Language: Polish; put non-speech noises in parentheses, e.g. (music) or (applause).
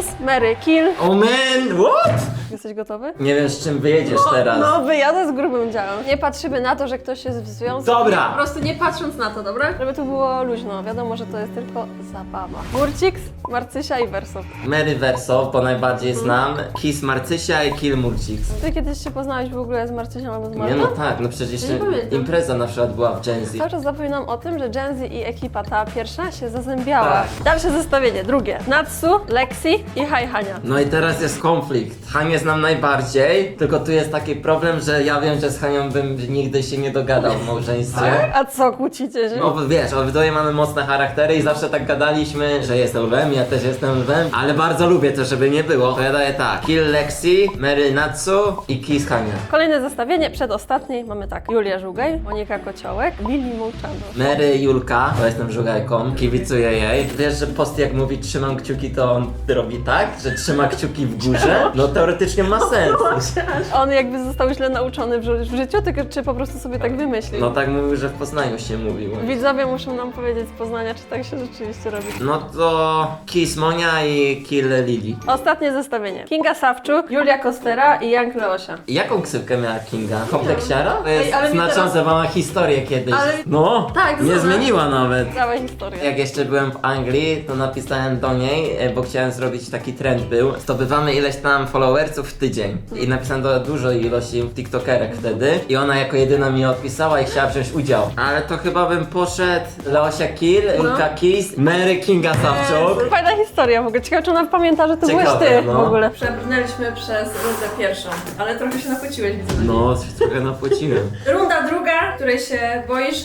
Kiss, Mary, Kill. Man, what? Jesteś gotowy? Nie wiem z czym wyjedziesz teraz. No, wyjadę z grubym działem. Nie patrzymy na to, że ktoś jest w związku. Dobra. Po prostu nie patrząc na to, dobra? Żeby tu było luźno. Wiadomo, że to jest tylko zabawa. Murciks, Marcysia i Verso. Mary Verso, bo najbardziej znam. Kiss Marcysia i Kill Murcix. Ty kiedyś się poznałeś w ogóle z Marcysią albo z Nie Martą? no tak, no przecież jeszcze nie pamiętam. impreza na przykład była w Gen Z. Cały czas zapominam o tym, że Gen Z i ekipa ta pierwsza się zazębiała. Tak. Dalsze zestawienie, drugie. Natsu, Lexi i Hai Hania. No i teraz jest konflikt. Hanię znam najbardziej, tylko tu jest taki problem, że ja wiem, że z Hanią bym nigdy się nie dogadał w małżeństwie. A co, kłócicie się? No bo wiesz, obydwoje mamy mocne charaktery i zawsze tak gadaliśmy, że jestem lwem, ja też jestem lwem, ale bardzo lubię to, żeby nie było. To ja daję tak, Kill Lexi, Mary Natsu i Kiss Hania. Kolejne zestawienie, przedostatni, mamy tak. Julia Żugaj, Monika Kociołek, Lili Mołczano. Mary Julka, bo jestem żugajką, kibicuję jej. Wiesz, że post jak mówi trzymam kciuki, to on robi tak, że trzyma kciuki w górze? No teoretycznie ma (laughs) sens. On jakby został źle nauczony w, ży- w życiu, tylko czy po prostu sobie tak wymyślił? No tak mówił, że w Poznaniu się mówiło. Widzowie muszą nam powiedzieć z Poznania, czy tak się rzeczywiście robi. No to Kiss Monia i Kill Lili. Ostatnie zestawienie. Kinga Sawczuk, Julia Kostera i Jank Leosia. Jaką ksywkę miała Kinga? Kompleksiara? To jest Ej, ale mi znaczące, teraz- bo ma historię kiedyś. Ale- No, Tak, nie zmieniła nawet. Cała historia. Jak jeszcze byłem w Anglii, to napisałem do niej, e, bo chciałem zrobić taki trend był. Zdobywamy ileś tam followersów w tydzień. I napisałem do dużej ilości tiktokerek wtedy. I ona jako jedyna mi odpisała i chciała wziąć udział. Ale to chyba bym poszedł Leosia Kill, Ulka Kiss, Mary Kinga Savczuk. Fajna historia w ogóle. Ciekawe, czy ona pamięta, że to byłeś Ciekawe, ty no. w ogóle. Przebrnęliśmy przez rundę pierwszą, ale trochę się napociłeś, widzę. No, się trochę napłociłem. Runda druga, której się boisz,